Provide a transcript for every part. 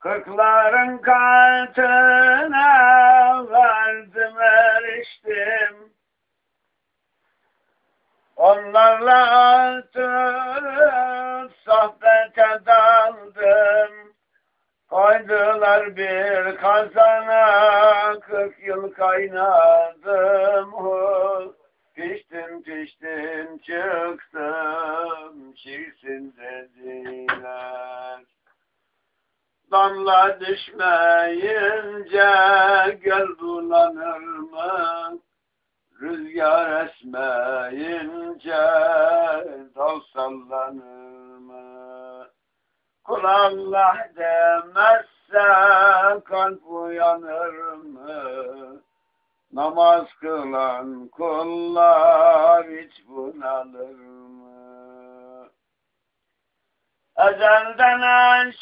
Kırkların katına vardım eriştim. Onlarla oturup sohbete daldım. Koydular bir kazana, kırk yıl kaynadım. Piştim piştim çıktım, çirsin Damla düşmeyince göl bulanır mı? Rüzgar esmeyince dal sallanır mı? Kul Allah demezse kalp uyanır mı? Namaz kılan kullar Ezelden aşığım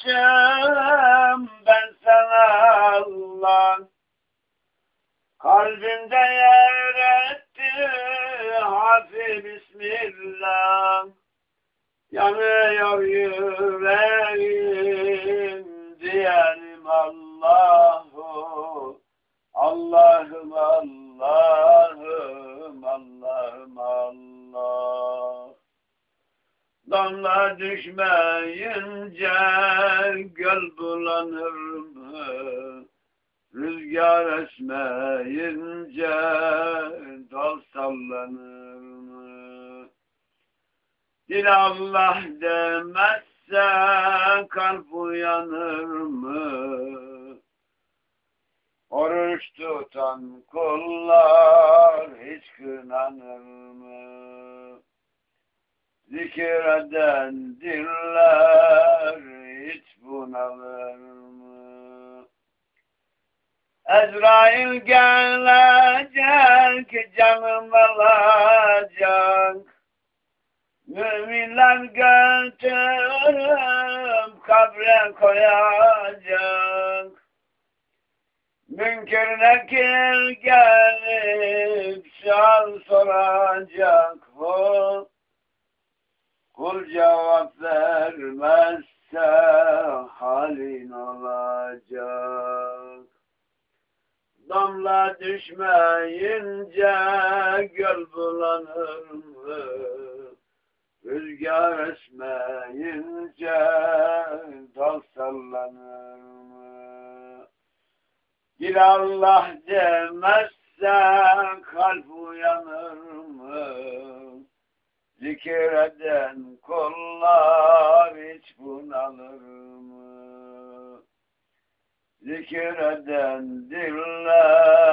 ben sana Allah Kalbimde yer etti Hafi Bismillah. Yanıyor yüreğim diyelim Allahu Damla düşmeyince göl bulanır mı? Rüzgar esmeyince dal sallanır mı? Dil Allah demezse kalp uyanır mı? Oruç tutan kullar hiç kınanır mı? Zikir eden diller hiç bunalır mı? Ezrail gelecek canım alacak. Müminler götürüp kabre koyacak. Münker nekir gelip şal soracak o Kul cevap vermezse halin olacak. Damla düşmeyince göl bulanır mı? Rüzgar esmeyince dal sallanır mı? Dil Allah demezse kalp uyanır? Zikir eden kullar hiç bunalır mı? Zikir eden diller